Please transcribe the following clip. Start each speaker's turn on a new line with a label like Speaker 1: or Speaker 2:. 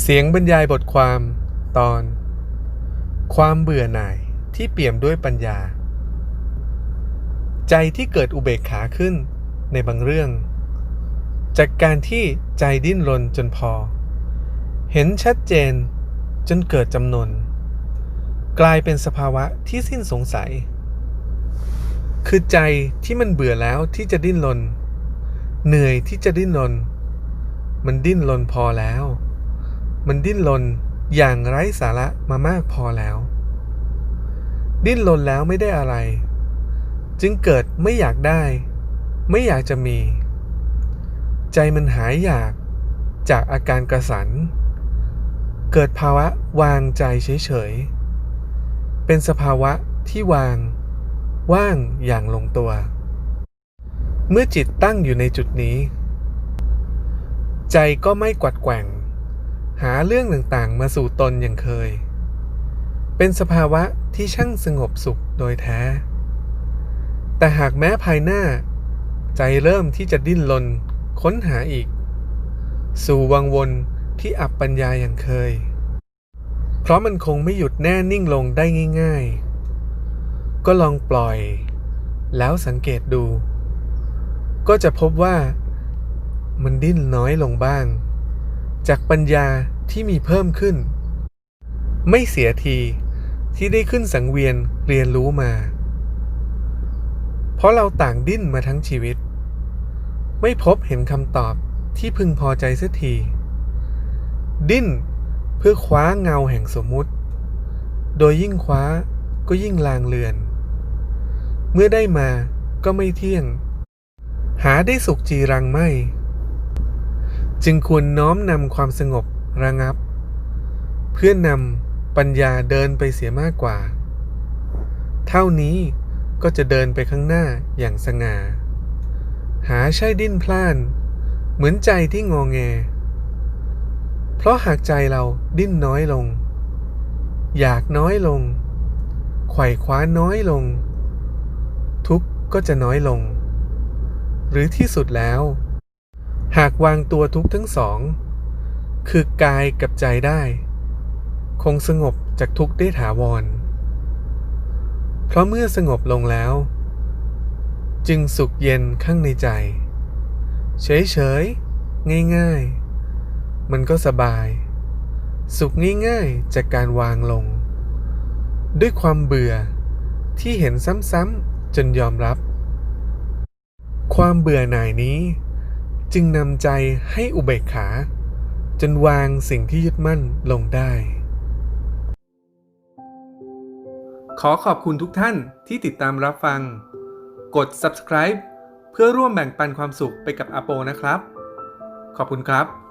Speaker 1: เสียงบรรยายบทความตอน ความเบื่อหน่ายที่เปี่ยมด้วยปัญญา ใจที่เกิดอุเบกขาขึ้นในบางเรื่อง จากการที่ใจดิ้นรนจนพอ เห็นชัดเจนจนเกิดจำนวนกลายเป็นสภาวะที่สิ้นสงสัย คือใจที่มันเบื่อแล้วที่จะดิ้นรนเหนื่อยที่จะดิ้นรนมันดิ้นรนพอแล้ว มันดิ้นรนอย่างไร้สาระมามากพอแล้ว ดิ้นรนแล้วไม่ได้อะไร จึงเกิดไม่อยากได้ ไม่อยากจะมี ใจมันหายอยากจากอาการกระสัน เกิดภาวะวางใจเฉยๆ เป็นสภาวะที่วาง ว่างอย่างลงตัว เมื่อจิตตั้งอยู่ในจุดนี้ ใจก็ไม่กวัดแกว่ง หาเรื่องต่างๆ มาสู่ตนอย่างเคย เป็นสภาวะที่ช่างสงบสุขโดยแท้ แต่หากแม้ภายหน้า ใจเริ่มที่จะดิ้นรนค้นหาอีก สู่วังวนที่อับปัญญาอย่างเคย เพราะมันคงไม่หยุดแน่นิ่งลงได้ง่าย ๆ ก็ลองปล่อย แล้วสังเกตดู ก็จะพบว่ามันดิ้นน้อยลงบ้าง จากปัญญาที่มีเพิ่มขึ้น ไม่เสียทีที่ได้ขึ้นสังเวียนเรียนรู้มา เพราะเราต่างดิ้นมาทั้งชีวิต ไม่พบเห็นคำตอบที่พึงพอใจเสียที ดิ้นเพื่อคว้าเงาแห่งสมมุติ โดยยิ่งคว้าก็ยิ่งลางเลือน เมื่อได้มาก็ไม่เที่ยง หาได้สุขจีรังไม่ จึงควรน้อมนำความสงบระงับ เพื่อนำปัญญาเดินไปเสียมากกว่า เท่านี้ก็จะเดินไปข้างหน้าอย่างสง่า หาใช่ดิ้นพล่าน เหมือนใจที่งอแง เพราะหากใจเราดิ้นน้อยลง อยากน้อยลงไขว่คว้าน้อยลง ทุกข์ก็จะน้อยลง หรือที่สุดแล้ว หากวางตัวทุกทั้งสอง คือกายกับใจได้ คงสงบจากทุกได้ถาวร เพราะเมื่อสงบลงแล้ว จึงสุขเย็นข้างในใจ เฉยๆ ง่ายๆ มันก็สบาย สุขง่ายๆ จากการวางลง ด้วยความเบื่อที่เห็นซ้ำๆจนยอมรับ ความเบื่อหน่ายนี้ จึงนำใจให้อุเบกขา จนวางสิ่งที่ยึดมั่นลงได้ ขอขอบคุณทุกท่านที่ติดตามรับฟัง กด subscribe เพื่อร่วมแบ่งปันความสุขไปกับอาโปนะครับ ขอบคุณครับ